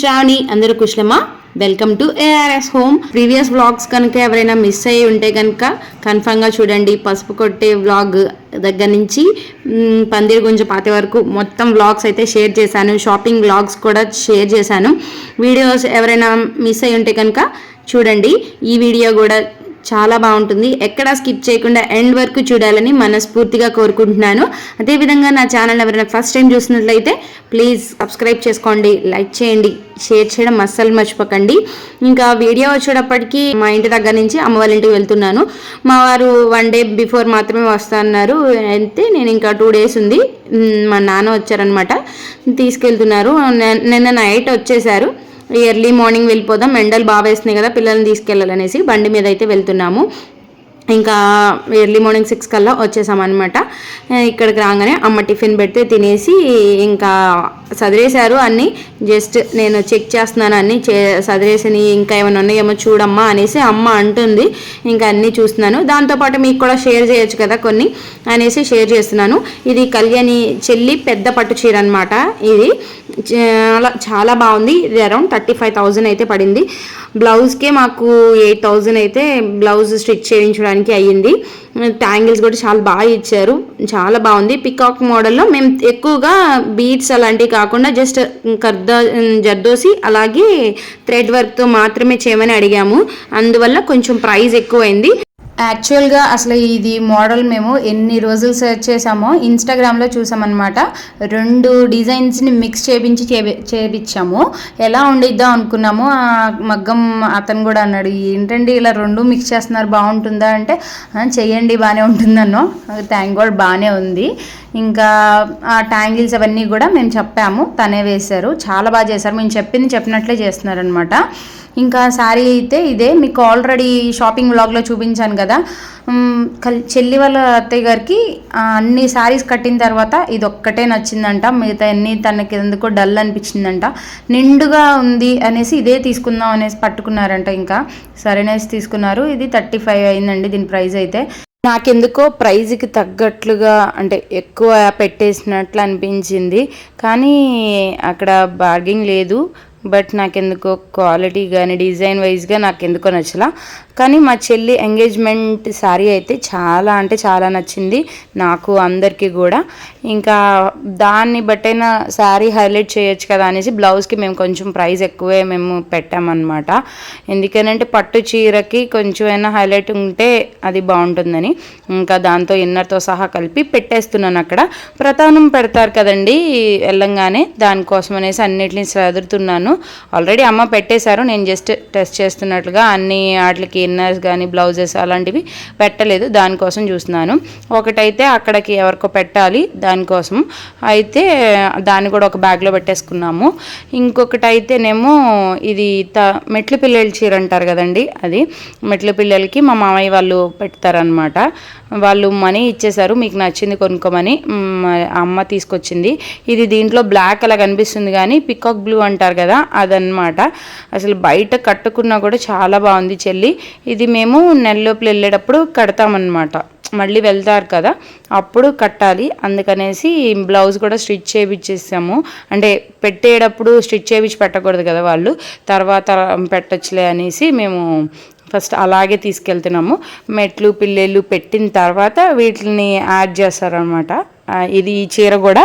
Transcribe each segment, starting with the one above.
శ్రావణి అందరూ కుశలమా? Welcome to ARS home previous vlogs కనుక ఎవరైనా మిస్ అయ్యి ఉంటే కనుక కన్ఫామ్గా చూడండి. పసుపు కొట్టే వ్లాగ్ దగ్గర నుంచి పందిరి గుంజ పాతే వరకు మొత్తం వ్లాగ్స్ అయితే షేర్ చేశాను. షాపింగ్ వ్లాగ్స్ కూడా షేర్ చేశాను. వీడియోస్ ఎవరైనా మిస్ అయ్యి ఉంటే కనుక చూడండి. ఈ వీడియో కూడా చాలా బాగుంటుంది. ఎక్కడా స్కిప్ చేయకుండా ఎండ్ వరకు చూడాలని మనస్ఫూర్తిగా కోరుకుంటున్నాను. అదేవిధంగా నా ఛానల్ ఎవరైనా ఫస్ట్ టైం చూసినట్లయితే ప్లీజ్ సబ్స్క్రైబ్ చేసుకోండి లైక్ చేయండి షేర్ చేయడం అస్సలు మర్చిపోకండి. ఇంకా వీడియో వచ్చేటప్పటికి మా ఇంటి దగ్గర నుంచి అమ్మ వాళ్ళ ఇంటికి వెళ్తున్నాను. మా వారు వన్ డే బిఫోర్ మాత్రమే వస్తున్నారు. అయితే నేను ఇంకా టూ డేస్ ఉంది. మా నాన్న వచ్చారనమాట తీసుకెళ్తున్నారు. నిన్న నైట్ వచ్చేసారు. ఎర్లీ మార్నింగ్ వెళ్ళిపోదాం. ఎండలు బాగా వేస్తున్నాయి కదా పిల్లల్ని తీసుకెళ్ళాలనేసి బండి మీద అయితే వెళ్తున్నాము. ఇంకా ఎర్లీ మార్నింగ్ సిక్స్ కల్లా వచ్చేసామన్నమాట. ఇక్కడికి రాగానే అమ్మ టిఫిన్ పెడితే తినేసి ఇంకా చదివేశారు అన్నీ. జస్ట్ నేను చెక్ చేస్తున్నాను అన్నీ. చే చదివేసినవి ఇంకా ఏమైనా ఉన్నాయేమో చూడమ్మా అనేసి అమ్మ అంటుంది. ఇంకా అన్నీ చూస్తున్నాను. దాంతోపాటు మీకు కూడా షేర్ చేయొచ్చు కదా కొన్ని అనేసి షేర్ చేస్తున్నాను. ఇది కళ్యాణి చెల్లి పెద్ద పట్టు చీర అనమాట ఇది. చాలా చాలా బాగుంది. ఇది అరౌండ్ థర్టీ ఫైవ్ థౌజండ్ అయితే పడింది. బ్లౌజ్కే మాకు ఎయిట్ థౌజండ్ అయితే బ్లౌజ్ స్టిచ్ చేయించడానికి అయ్యింది. ట్యాంగిల్స్ కూడా చాలా బాగా ఇచ్చారు. చాలా బాగుంది. పికాక్ మోడల్లో మేము ఎక్కువగా బీట్స్ అలాంటివి కాకుండా జస్ట్ కర్దో జర్దోసి అలాగే థ్రెడ్ వర్క్తో మాత్రమే చేయమని అడిగాము. అందువల్ల కొంచెం ప్రైస్ ఎక్కువైంది. యాక్చువల్గా అసలు ఇది మోడల్ మేము ఎన్ని రోజులు సెర్చ్ చేసామో ఇన్స్టాగ్రామ్లో చూసామన్నమాట. రెండు డిజైన్స్ని మిక్స్ చేపించి చేపి చేపించాము ఎలా ఉండిద్దాం అనుకున్నాము. ఆ మగ్గం అతను కూడా అన్నాడు ఏంటండి ఇలా రెండు మిక్స్ చేస్తున్నారు బాగుంటుందా? అంటే చేయండి చెయ్యండి బాగానే ఉంటుందన్నో థ్యాంక్ గాడ్ బాగానే ఉంది. ఇంకా ఆ ట్యాంగిల్స్ అవన్నీ కూడా మేము చెప్పాము. తనే వేశారు. చాలా బాగా చేశారు. మేము చెప్పింది చెప్పినట్లే చేస్తున్నారనమాట ఇంకా శారీ అయితే ఇదే. మీకు ఆల్రెడీ షాపింగ్ వ్లాగ్లో చూపించాను కదా. చెల్లి వాళ్ళ అత్తయ్య గారికి అన్ని శారీస్ కట్టిన తర్వాత ఇది ఒక్కటే నచ్చిందంట. మిగతా అన్ని తనకి ఎందుకో డల్ అనిపించిందంట. నిండుగా ఉంది అనేసి ఇదే తీసుకుందాం అనేసి పట్టుకున్నారంట ఇంకా. సరేనేసి తీసుకున్నారు. ఇది థర్టీ ఫైవ్ అయిందండి దీని ప్రైస్ అయితే. నాకెందుకో ప్రైజ్కి తగ్గట్లుగా అంటే ఎక్కువ పెట్టేసినట్లు అనిపించింది. కానీ అక్కడ బార్గింగ్ లేదు. బట్ నాకెందుకో క్వాలిటీ కానీ డిజైన్ వైజ్గా నాకెందుకో నచ్చలా. కానీ మా చెల్లి ఎంగేజ్మెంట్ శారీ అయితే చాలా అంటే చాలా నచ్చింది నాకు అందరికీ కూడా. ఇంకా దాన్ని బట్టైనా శారీ హైలైట్ చేయొచ్చు కదా అనేసి బ్లౌజ్కి మేము కొంచెం ప్రైస్ ఎక్కువే మేము పెట్టామన్నమాట. ఎందుకనంటే పట్టు చీరకి కొంచెమైనా హైలైట్ ఉంటే అది బాగుంటుందని. ఇంకా దాంతో ఇన్నర్తో సహా కలిపి పెట్టేస్తున్నాను అక్కడ. ప్రధానం పెడతారు కదండి వెళ్ళంగానే దానికోసం అనేసి అన్నిటిని చదువుతున్నాను ఆల్రెడీ అమ్మ పెట్టేశారు. నేను జస్ట్ టెస్ట్ చేస్తున్నట్లుగా అన్ని వాటికి ఇన్నర్స్ కానీ బ్లౌజెస్ అలాంటివి పెట్టలేదు. దానికోసం చూస్తున్నాను. ఒకటైతే అక్కడికి ఎవరికో పెట్టాలి దానికోసం. అయితే దాన్ని కూడా ఒక బ్యాగ్లో పెట్టేసుకున్నాము. ఇంకొకటి అయితేనేమో ఇది త మెట్లు పిల్లల చీర అంటారు కదండి అది. మెట్ల పిల్లలకి మా మామయ్య వాళ్ళు పెడతారనమాట వాళ్ళు మనీ ఇచ్చేశారు మీకు నచ్చింది కొనుక్కోమని అమ్మ తీసుకొచ్చింది. ఇది దీంట్లో బ్లాక్ అలా కనిపిస్తుంది కానీ పికాక్ బ్లూ అంటారు కదా అదనమాట అసలు బయట కట్టుకున్నా కూడా చాలా బాగుంది చెల్లి. ఇది మేము నెలలోపు వెళ్ళేటప్పుడు కడతామన్నమాట. మళ్ళీ వెళ్తారు కదా అప్పుడు కట్టాలి. అందుకనేసి బ్లౌజ్ కూడా స్టిచ్ చేయించేసాము అంటే పెట్టేటప్పుడు స్టిచ్ చేయించి పెట్టకూడదు కదా వాళ్ళు. తర్వాత పెట్టచ్చులే అనేసి మేము ఫస్ట్ అలాగే తీసుకెళ్తున్నాము. మెట్లు పిల్లలు పెట్టిన తర్వాత వీటిని యాడ్ చేస్తారనమాట ఇది ఈ చీర కూడా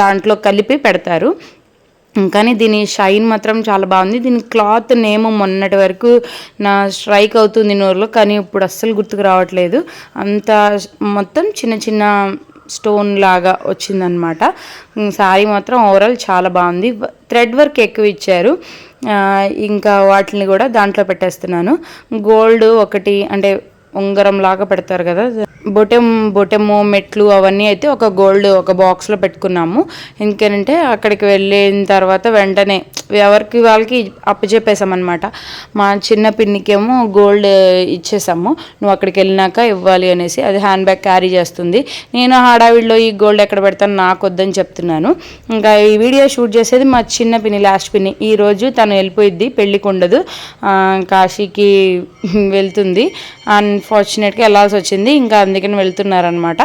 దాంట్లో కలిపి పెడతారు. కానీ దీని షైన్ మాత్రం చాలా బాగుంది. దీని క్లాత్ నేమ్ మొన్నటి వరకు నా స్ట్రైక్ అవుతుంది నోరులో కానీ ఇప్పుడు అస్సలు గుర్తుకు రావట్లేదు. అంత మొత్తం చిన్న చిన్న స్టోన్ లాగా వచ్చిందనమాట. శారీ మాత్రం ఓవరాల్ చాలా బాగుంది. థ్రెడ్ వర్క్ ఎక్కువ ఇచ్చారు. ఇంకా వాటిని కూడా దాంట్లో పెట్టేస్తున్నాను. గోల్డ్ ఒకటి అంటే ఉంగరం లాగా పెడతారు కదా. బొటెం బొటెము మెట్లు అవన్నీ అయితే ఒక గోల్డ్ ఒక బాక్స్లో పెట్టుకున్నాము. ఎందుకంటే అక్కడికి వెళ్ళిన తర్వాత వెంటనే ఎవరికి వాళ్ళకి అప్పచెప్పేసామన్నమాట మా చిన్న పిన్నికేమో గోల్డ్ ఇచ్చేసాము. నువ్వు అక్కడికి వెళ్ళినాక ఇవ్వాలి అనేసి అది హ్యాండ్ బ్యాగ్ క్యారీ చేస్తుంది. నేను హడావిడిలో ఈ గోల్డ్ ఎక్కడ పెడతాను నాకు వద్దని చెప్తున్నాను. ఇంకా ఈ వీడియో షూట్ చేసేది మా చిన్న పిన్ని లాస్ట్ పిన్ని. ఈ రోజు తను వెళ్ళిపోయిద్ది పెళ్ళికి ఉండదు. కాశీకి వెళ్తుంది. అన్ఫార్చునేట్గా వెళ్ళాల్సి వచ్చింది. ఇంకా అందుకని వెళ్తున్నారనమాట.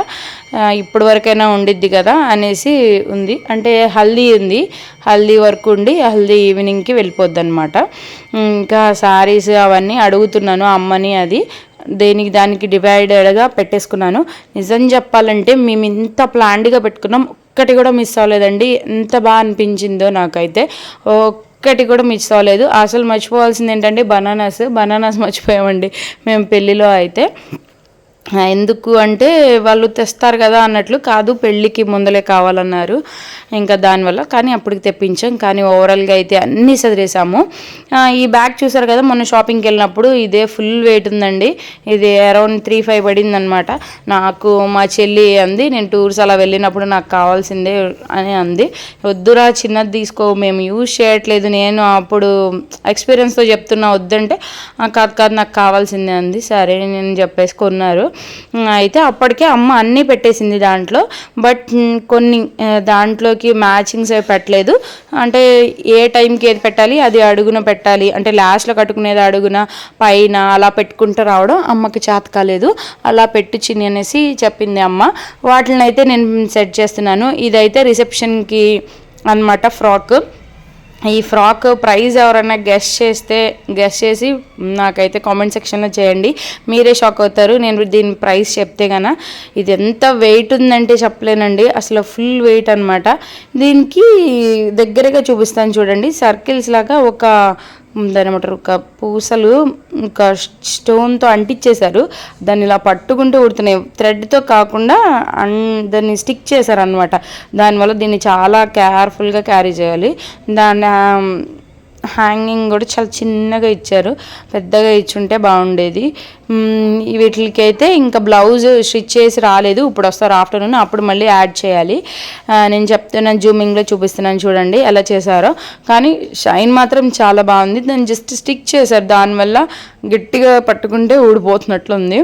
ఇప్పటి వరకైనా ఉండిద్ది కదా అనేసి ఉంది. అంటే హల్దీ ఉంది. హల్దీ వరకు ఉండి హల్దీ ఈవినింగ్కి వెళ్ళిపోద్ది అనమాట ఇంకా శారీస్ అవన్నీ అడుగుతున్నాను అమ్మని అది. దేనికి దానికి డివైడెడ్గా పెట్టేసుకున్నాను. నిజం చెప్పాలంటే మేము ఇంత ప్లాన్డ్గా పెట్టుకున్నాం. ఒక్కటి కూడా మిస్ అవ్వలేదండి. ఎంత బాగా అనిపించిందో నాకైతే. ఒక్కటి కూడా మిస్ అవ్వలేదు అసలు మర్చిపోవాల్సింది ఏంటంటే బనానాస్. బనానాస్ మర్చిపోయామండి. మేము పెళ్ళిలో అయితే. ఎందుకు అంటే వాళ్ళు తెస్తారు కదా అన్నట్లు కాదు పెళ్ళికి ముందలే కావాలన్నారు. ఇంకా దానివల్ల కానీ అప్పటికి తెప్పించాం. కానీ ఓవరాల్గా అయితే అన్నీ సదిరేసాము. ఈ బ్యాగ్ చూసారు కదా మొన్న షాపింగ్కి వెళ్ళినప్పుడు ఇదే ఫుల్ వెయిట్ ఉందండి. ఇది అరౌండ్ త్రీ ఫైవ్ పడిందనమాట నాకు మా చెల్లి అంది నేను టూర్స్ అలా వెళ్ళినప్పుడు నాకు కావాల్సిందే అని అంది. వద్దురా చిన్నది తీసుకో మేము యూజ్ చేయట్లేదు. నేను అప్పుడు ఎక్స్పీరియన్స్తో చెప్తున్నా వద్దంటే "ఆ, కాదు కాదు నాకు కావాల్సిందే అంది. సరే నేను చెప్పేసి కొన్నారు. అయితే అప్పటికే అమ్మ అన్నీ పెట్టేసింది దాంట్లో. బట్ కొన్ని దాంట్లోకి మ్యాచింగ్స్ అవి పెట్టలేదు. అంటే ఏ టైంకి ఏది పెట్టాలి అది అడుగున పెట్టాలి. అంటే లాస్ట్లో కట్టుకునేది అడుగున పైన అలా పెట్టుకుంటూ రావడం అమ్మకి చేత కాలేదు. అలా పెట్టించింది అనేసి చెప్పింది అమ్మ. వాటిని అయితే నేను సెట్ చేస్తున్నాను. ఇదైతే రిసెప్షన్కి అన్నమాట ఫ్రాక్. ఈ ఫ్రాక్ ప్రైస్ ఎవరైనా గెస్ట్ చేస్తే గెస్ట్ చేసి నాకైతే కామెంట్ సెక్షన్లో చేయండి. మీరే షాక్ అవుతారు. నేను దీని ప్రైస్ చెప్తే గన ఇది ఎంత వెయిట్ ఉందంటే చెప్పలేనండి. అసలు ఫుల్ వెయిట్ అనమాట దీనికి దగ్గరగా చూపిస్తాను చూడండి. సర్కిల్స్ లాగా ఒక దాని ఒక పూసలు ఒక స్టోన్తో అంటించేశారు దాన్ని ఇలా పట్టుకుంటూ ఉడుతున్నాయి థ్రెడ్తో కాకుండా అన్ దాన్ని స్టిక్ చేశారు అనమాట దానివల్ల దీన్ని చాలా కేర్ఫుల్గా క్యారీ చేయాలి. దాన్ని హ్యాంగింగ్ కూడా చాలా చిన్నగా ఇచ్చారు. పెద్దగా ఇచ్చుంటే బాగుండేది. వీటికైతే ఇంకా బ్లౌజ్ స్టిచ్ చేసి రాలేదు. ఇప్పుడు వస్తారు ఆఫ్టర్నూన్ అప్పుడు మళ్ళీ యాడ్ చేయాలి. నేను చెప్తున్నాను జూమింగ్లో చూపిస్తున్నాను చూడండి ఎలా చేశారో. కానీ షైన్ మాత్రం చాలా బాగుంది. దాన్ని జస్ట్ స్టిక్ చేశారు. దానివల్ల గట్టిగా పట్టుకుంటే ఊడిపోతున్నట్లుంది.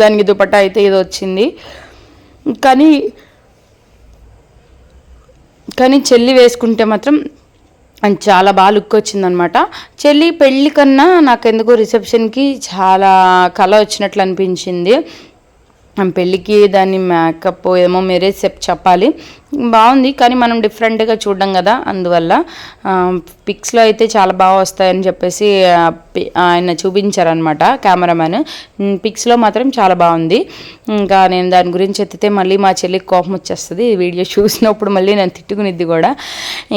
దానికి దుపట్టా అయితే ఇది వచ్చింది. కానీ కానీ చెల్లి వేసుకుంటే మాత్రం అండ్ చాలా బాగా లుక్ వచ్చిందనమాట. చెల్లి పెళ్ళి కన్నా నాకు ఎందుకో రిసెప్షన్కి చాలా కళ వచ్చినట్లు అనిపించింది. పెళ్ళికి దాని మేకప్ ఏమో మీరే చెప్ చెప్పాలి. బాగుంది కానీ మనం డిఫరెంట్గా చూడడం కదా అందువల్ల. పిక్స్లో అయితే చాలా బాగా వస్తాయని చెప్పేసి ఆయన చూపించారనమాట కెమెరామ్యాన్. పిక్స్లో మాత్రం చాలా బాగుంది. ఇంకా నేను దాని గురించి ఎత్తితే మళ్ళీ మా చెల్లికి కోపం వచ్చేస్తుంది. వీడియో చూసినప్పుడు మళ్ళీ నేను తిట్టుకునిద్ది కూడా.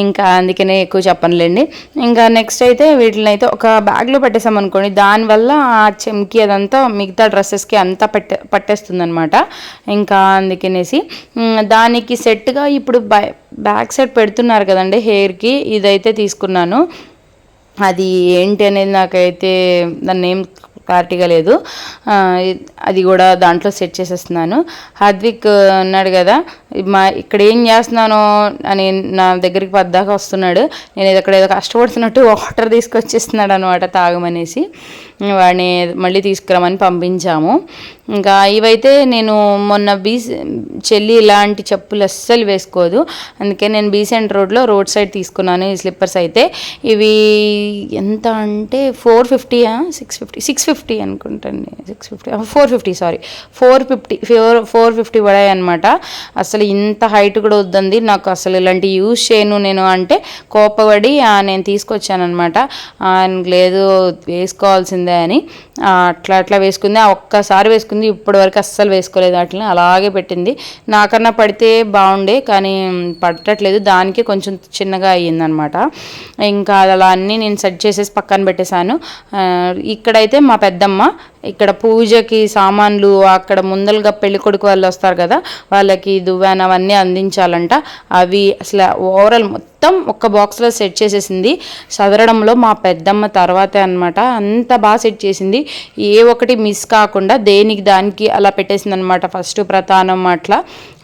ఇంకా అందుకనే ఎక్కువ చెప్పనులేండి. ఇంకా నెక్స్ట్ అయితే వీటిని అయితే ఒక బ్యాగ్లో పెట్టేసాం అనుకోండి. దానివల్ల ఆ చెంకి అదంతా మిగతా డ్రెస్సెస్కి అంతా పెట్టే పట్టేస్తుంది అనమాట ఇంకా అందుకనేసి దానికి సెట్గా ఇప్పుడు బై బ్యాక్ సైడ్ పెడుతున్నారు కదండి హెయిర్కి ఇదైతే తీసుకున్నాను. అది ఏంటి అనేది నాకైతే దాని నేమ్ క్లారిటీగా లేదు. అది కూడా దాంట్లో సెట్ చేసేస్తున్నాను. హార్ద్విక్ అన్నాడు కదా మా ఇక్కడ ఏం చేస్తున్నాను అని నా దగ్గరికి పద్దాకా వస్తున్నాడు. నేను ఇక్కడ అక్కడ ఏదో కష్టపడుతున్నట్టు వాటర్ తీసుకొచ్చేస్తున్నాడు అనమాట తాగమనేసి. వాడిని మళ్ళీ తీసుకురమని పంపించాము. ఇంకా ఇవైతే నేను మొన్న బీ చెల్లి ఇలాంటి చెప్పులు అస్సలు వేసుకోదు. అందుకే నేను బీసెంట్ రోడ్లో రోడ్ సైడ్ తీసుకున్నాను ఈ స్లిప్పర్స్ అయితే. ఇవి ఎంత అంటే ఫోర్ ఫిఫ్టీయా సిక్స్ ఫిఫ్టీ సిక్స్ ఫిఫ్టీ అనుకుంటాను six fifty four fifty sorry. Four fifty four four fifty పడాయి అనమాట అసలు ఇంత హైట్ కూడా వద్దంది నాకు అసలు ఇలాంటి యూజ్ చేయను నేను అంటే కోపపడి నేను తీసుకొచ్చాను అనమాట ఆయనకు లేదు వేసుకోవాల్సింది. అని. అట్లా అట్లా వేసుకుంది. ఆ ఒక్కసారి వేసుకుంది. ఇప్పటి వరకు అస్సలు వేసుకోలేదు అట్లా అలాగే పెట్టింది. నాకన్నా పడితే బాగుండే కానీ పడట్లేదు దానికి కొంచెం చిన్నగా అయ్యిందనమాట. ఇంకా అలా అన్నీ నేను సెట్ చేసేసి పక్కన పెట్టేశాను. ఇక్కడైతే మా పెద్దమ్మ ఇక్కడ పూజకి సామాన్లు అక్కడ ముందలుగా పెళ్ళికొడుకు వాళ్ళు వస్తారు కదా వాళ్ళకి దువ్వాన అవన్నీ అందించాలంట. అవి అసలు ఓవరాల్ మొత్తం ఒక్క బాక్స్లో సెట్ చేసేసింది. చదరడంలో మా పెద్దమ్మ తర్వాతే అనమాట అంత బాగా సెట్ చేసింది. ఏ ఒకటి మిస్ కాకుండా దేనికి దానికి అలా పెట్టేసింది అనమాట ఫస్ట్ ప్రధానం అట్లా.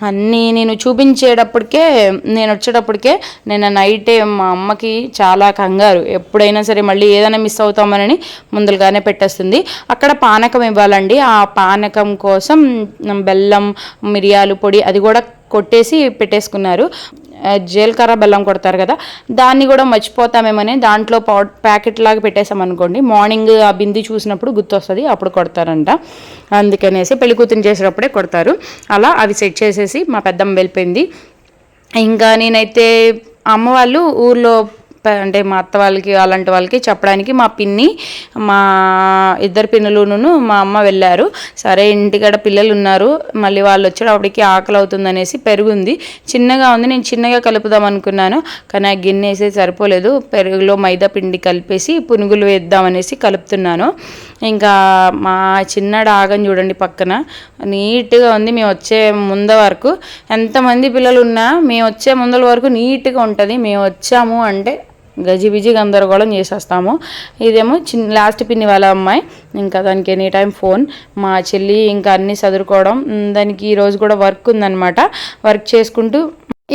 అన్నీ నేను చూపించేటప్పటికే నేను వచ్చేటప్పటికే నేను నైటే మా అమ్మకి చాలా కంగారు. ఎప్పుడైనా సరే మళ్ళీ ఏదైనా మిస్ అవుతామని ముందులుగానే పెట్టేస్తుంది. అక్కడ పానకం ఇవ్వాలండి. ఆ పానకం కోసం బెల్లం మిరియాలు పొడి అది కూడా కొట్టేసి పెట్టేసుకున్నారు. జీలకర్ర బెల్లం కొడతారు కదా దాన్ని కూడా మర్చిపోతామేమని దాంట్లో పా ప్యాకెట్ లాగా పెట్టేసాం అనుకోండి మార్నింగ్ ఆ బింది చూసినప్పుడు గుర్తొస్తుంది అప్పుడు కొడతారంట. అందుకనేసి పెళ్ళి కూతురు చేసేటప్పుడే కొడతారు. అలా అవి సెట్ చేసేసి మా పెద్దమ్మ వెళ్ళిపోయింది. ఇంకా నేనైతే అమ్మ వాళ్ళు ఊర్లో అంటే మా అత్త వాళ్ళకి అలాంటి వాళ్ళకి చెప్పడానికి మా పిన్ని మా ఇద్దరు పిన్నులును మా అమ్మ వెళ్ళారు. సరే ఇంటికాడ పిల్లలు ఉన్నారు మళ్ళీ వాళ్ళు వచ్చేటప్పటికి ఆకలి అవుతుందనేసి పెరుగుంది. చిన్నగా ఉంది. నేను చిన్నగా కలుపుదాం అనుకున్నాను. కానీ ఆ గిన్నె వేసేది సరిపోలేదు. పెరుగులో మైదా పిండి కలిపేసి పునుగులు వేద్దామనేసి కలుపుతున్నాను. ఇంకా మా చిన్నడు ఆగని చూడండి పక్కన. నీట్గా ఉంది. మేము వచ్చే ముంద వరకు. ఎంతమంది పిల్లలు ఉన్నా మేము వచ్చే ముందల వరకు నీట్గా ఉంటుంది. మేము వచ్చాము అంటే గజిబిజి గందరగోళం చేసేస్తాము. ఇదేమో చిన్న లాస్ట్ పిన్ని వాళ్ళ అమ్మాయి ఇంకా దానికి ఎనీ టైం ఫోన్. మా చెల్లి ఇంకా అన్నీ చదువుకోవడం దానికి ఈరోజు కూడా వర్క్ ఉందన్నమాట. వర్క్ చేసుకుంటూ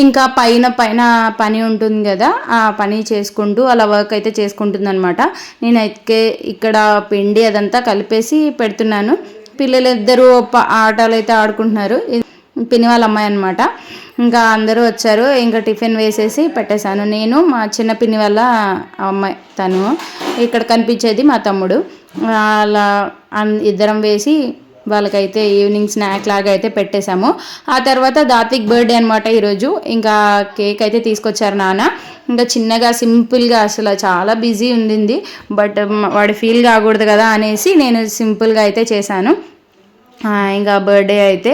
ఇంకా పైన పైన పని ఉంటుంది కదా ఆ పని చేసుకుంటూ అలా వర్క్ అయితే చేసుకుంటుంది అనమాట నేనైతే ఇక్కడ పిండి అదంతా కలిపేసి పెడుతున్నాను. పిల్లలిద్దరూ ఆటలు అయితే ఆడుకుంటున్నారు. పిని పిన్ని వాళ్ళ అమ్మాయి అనమాట ఇంకా అందరూ వచ్చారు. ఇంకా టిఫిన్ వేసేసి పెట్టేశాను నేను మా చిన్న పిన్ని వాళ్ళ అమ్మాయి తను. ఇక్కడ కనిపించేది మా తమ్ముడు. అలా ఇద్దరం వేసి వాళ్ళకైతే ఈవినింగ్ స్నాక్ లాగా అయితే పెట్టేశాము. ఆ తర్వాత దాత్విక్ బర్త్డే అనమాట ఈరోజు. ఇంకా కేక్ అయితే తీసుకొచ్చారు నాన్న. ఇంకా చిన్నగా సింపుల్గా అసలు చాలా బిజీ ఉండింది. బట్ వాడు ఫీల్ కాకూడదు కదా అనేసి నేను సింపుల్గా అయితే చేశాను. ఇంకా బర్త్డే అయితే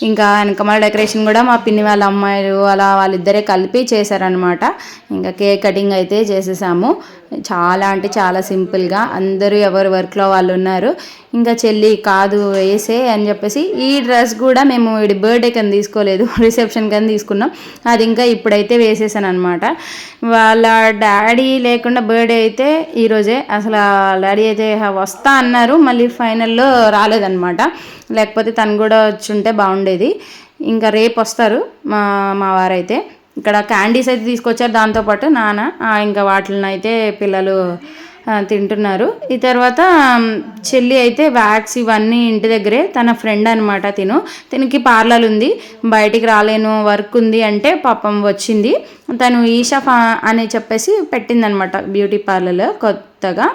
ఇంకా వెనకమాల డెకరేషన్ కూడా మా పిన్ని వాళ్ళ అమ్మాయిలు అలా వాళ్ళిద్దరే కలిపి చేశారనమాట ఇంకా కేక్ కటింగ్ అయితే చేసేసాము. చాలా అంటే చాలా సింపుల్గా అందరూ ఎవరు వర్క్లో వాళ్ళు ఉన్నారు ఇంకా చెల్లి కాదు వేసే అని చెప్పేసి ఈ డ్రెస్ కూడా మేము వీడి బర్త్డే కానీ తీసుకోలేదు రిసెప్షన్ కానీ తీసుకున్నాం. అది ఇంకా ఇప్పుడైతే వేసేసాను అనమాట వాళ్ళ డాడీ లేకుండా బర్త్డే అయితే ఈరోజే అసలు డాడీ అయితే వస్తా అన్నారు మళ్ళీ ఫైనల్లో రాలేదన్నమాట. లేకపోతే తను కూడా వచ్చి ఉంటే బాగుండేది. ఇంకా రేపు వస్తారు మా మా వారైతే. ఇక్కడ క్యాండీస్ అయితే తీసుకొచ్చారు దాంతోపాటు నాన్న ఇంకా వాటిని అయితే పిల్లలు తింటున్నారు. ఈ తర్వాత చెల్లి అయితే వ్యాక్స్ ఇవన్నీ ఇంటి దగ్గరే తన ఫ్రెండ్ అనమాట తిను. తనకి పార్లర్ ఉంది. బయటికి రాలేను వర్క్ ఉంది అంటే పాపం వచ్చింది. తను ఈషా అని చెప్పేసి పెట్టిందనమాట బ్యూటీ పార్లర్ కొత్తగా.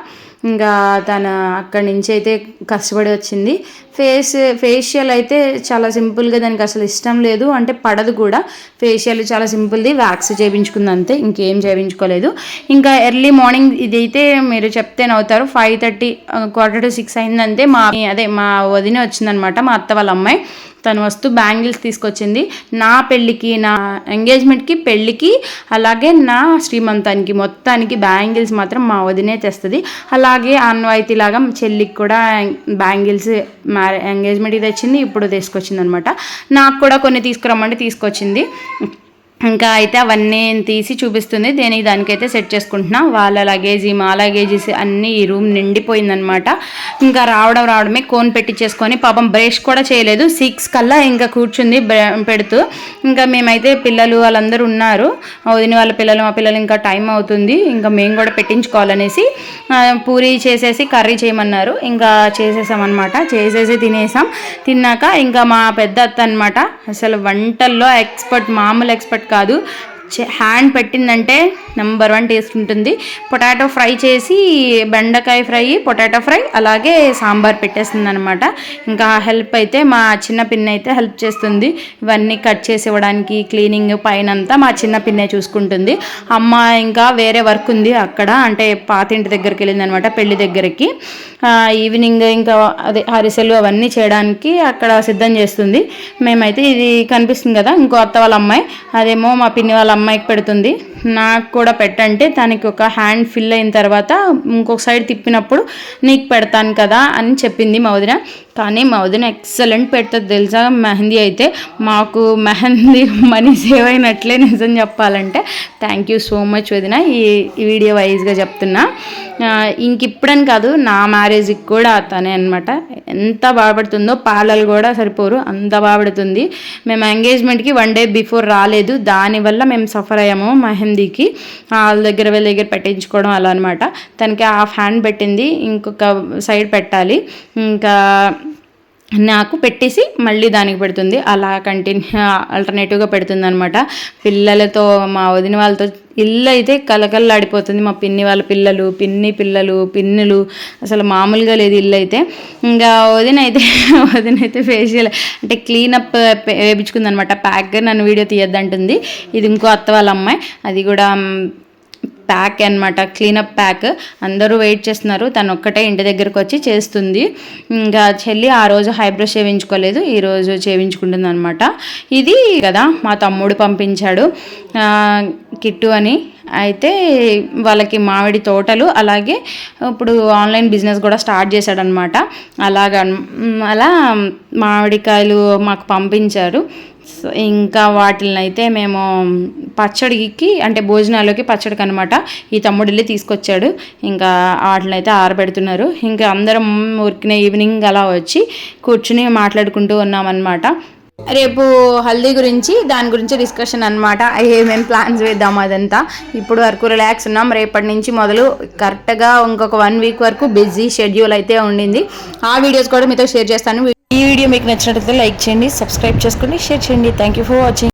ఇంకా తన అక్కడి నుంచి అయితే కష్టపడి వచ్చింది. ఫేస్ ఫేషియల్ అయితే చాలా సింపుల్గా దానికి అసలు ఇష్టం లేదు. అంటే పడదు కూడా. ఫేషియల్ చాలా సింపుల్ది. వ్యాక్స్ చేయించుకుంది అంతే. ఇంకేం చేయించుకోలేదు ఇంకా ఎర్లీ మార్నింగ్ ఇదైతే మీరు చెప్తే నవ్వుతారు five thirty quarter to six అయిందంటే మా అదే మా వదిన వచ్చిందనమాట. మా అత్త వాళ్ళ అమ్మాయి. తను వస్తూ బ్యాంగిల్స్ తీసుకొచ్చింది. నా పెళ్ళికి నా ఎంగేజ్మెంట్కి పెళ్ళికి అలాగే నా శ్రీమంతానికి మొత్తానికి బ్యాంగిల్స్ మాత్రం మా వదినే తెస్తుంది. అలాగే అన్వాయితీలాగా చెల్లికి కూడా బ్యాంగిల్స్ మ్యారే ఎంగేజ్మెంట్కి తెచ్చింది ఇప్పుడు తీసుకొచ్చింది అనమాట నాకు కూడా కొన్ని తీసుకురమ్మంటే తీసుకొచ్చింది. ఇంకా అయితే అవన్నీ తీసి చూపిస్తుంది. దేనికి దానికైతే సెట్ చేసుకుంటున్నా. వాళ్ళ లగేజీ మా లగేజీస్ అన్నీ ఈ రూమ్ నిండిపోయిందనమాట ఇంకా రావడం రావడమే కోన్ పెట్టించేసుకొని పాపం బ్రష్ కూడా చేయలేదు. సిక్స్ కల్లా ఇంకా కూర్చుంది బ్ర- పెడుతూ. ఇంకా మేమైతే పిల్లలు వాళ్ళందరూ ఉన్నారు. వదిన వాళ్ళ పిల్లలు మా పిల్లలు ఇంకా టైం అవుతుంది. ఇంకా మేము కూడా పెట్టించుకోవాలనేసి పూరి చేసేసి కర్రీ చేయమన్నారు. ఇంకా చేసేసామన్నమాట. చేసేసి తినేసాం. తిన్నాక ఇంకా మా పెద్ద అత్త అనమాట అసలు వంటల్లో ఎక్స్పర్ట్ మామూలు ఎక్స్పర్ట్ కాదు హ్యాండ్ పెట్టిందంటే నెంబర్ వన్ టేస్ట్ ఉంటుంది. పొటాటో ఫ్రై చేసి బెండకాయ ఫ్రై పొటాటో ఫ్రై అలాగే సాంబార్ పెట్టేస్తుంది అనమాట ఇంకా హెల్ప్ అయితే మా చిన్న పిన్ని అయితే హెల్ప్ చేస్తుంది. ఇవన్నీ కట్ చేసి ఇవ్వడానికి క్లీనింగ్ పైన అంతా మా చిన్న పిన్నే చూసుకుంటుంది. అమ్మ ఇంకా వేరే వర్క్ ఉంది అక్కడ అంటే పాత ఇంటి దగ్గరికి వెళ్ళింది అనమాట పెళ్ళి దగ్గరికి. ఈవినింగ్ ఇంకా అదే హరిసెలు అవన్నీ చేయడానికి అక్కడ సిద్ధం చేస్తుంది. మేమైతే ఇది కనిపిస్తుంది కదా ఇంకో అత్త వాళ్ళ అమ్మాయి. అదేమో మా పిన్ని వాళ్ళ అమ్మాయికి పెడుతుంది. నాకు కూడా పెట్టంటే తనకి ఒక హ్యాండ్ ఫిల్ అయిన తర్వాత ఇంకొక సైడ్ తిప్పినప్పుడు నీకు పెడతాను కదా అని చెప్పింది మౌదిన. కానీ మౌదిన ఎక్సలెంట్ పెడుతుంది. తెలుసా? మెహందీ అయితే మాకు మెహందీ మనీ సేవ్ అయినట్లే నిజం చెప్పాలంటే. థ్యాంక్ యూ సో మచ్ వదిన. ఈ వీడియో వైజ్గా చెప్తున్నా. ఇంక ఇప్పుడని కాదు నా మ్యారేజ్కి కూడా తనే అనమాట ఎంత బాగుపడుతుందో పాలలు కూడా సరిపోరు అంత బాగుపడుతుంది మేము ఎంగేజ్మెంట్కి వన్ డే బిఫోర్ రాలేదు. దానివల్ల మేము సఫర్ అయ్యాము మెహందీకి. వాళ్ళ దగ్గర వీళ్ళ దగ్గర పెట్టించుకోవడం అలా అనమాట తనకి హాఫ్ హ్యాండ్ పెట్టింది ఇంకొక సైడ్ పెట్టాలి. ఇంకా నాకు పెట్టేసి మళ్ళీ దానికి పెడుతుంది. అలా కంటిన్యూ ఆల్టర్నేటివ్గా పెడుతుంది అనమాట పిల్లలతో మా వదిన వాళ్ళతో ఇల్లు అయితే కలకల్లాడిపోతుంది మా పిన్ని వాళ్ళ పిల్లలు పిన్ని పిల్లలు పిన్నులు అసలు మామూలుగా లేదు ఇల్లు అయితే. ఇంకా వదిన అయితే వదిన అయితే ఫేషియల్ అంటే క్లీనప్ వేయించుకుంది అనమాట ప్యాక్గా నన్ను వీడియో తీయద్దంటుంది. ఇది ఇంకో అత్త వాళ్ళ అమ్మాయి. అది కూడా ప్యాక్ అనమాట క్లీనప్ ప్యాక్. అందరూ వెయిట్ చేస్తున్నారు. తను ఒక్కటే ఇంటి దగ్గరకు వచ్చి చేస్తుంది. ఇంకా చెల్లి ఆ రోజు హైబ్రో చేయించుకోలేదు ఈ రోజు చేయించుకుంటుంది అనమాట ఇది కదా మా తమ్ముడు పంపించాడు కిట్టు అని. అయితే వాళ్ళకి మామిడి తోటలు అలాగే ఇప్పుడు ఆన్లైన్ బిజినెస్ కూడా స్టార్ట్ చేశాడనమాట అలాగ అలా మామిడికాయలు మాకు పంపించారు. సో ఇంకా వాటిని అయితే మేము పచ్చడికి అంటే భోజనాలకి పచ్చడికి అనమాట ఈ తమ్ముడు వెళ్ళి తీసుకొచ్చాడు. ఇంకా వాటిని అయితే ఆరబెడుతున్నారు. ఇంకా అందరం ఉరికిన ఈవినింగ్ అలా వచ్చి కూర్చుని మాట్లాడుకుంటూ ఉన్నామన్నమాట. రేపు హల్దీ గురించి దాని గురించి డిస్కషన్ అనమాట ఏమేమి ప్లాన్స్ వేద్దాం అదంతా. ఇప్పుడు వరకు రిలాక్స్ ఉన్నాం. రేపటి నుంచి మొదలు కరెక్ట్గా ఇంకొక వన్ వీక్ వరకు బిజీ షెడ్యూల్ అయితే ఉండింది. ఆ వీడియోస్ కూడా మీతో షేర్ చేస్తాను. ఈ వీడియో మీకు నచ్చినట్లయితే లైక్ చేయండి సబ్స్క్రైబ్ చేసుకోండి షేర్ చేయండి. Thank you for watching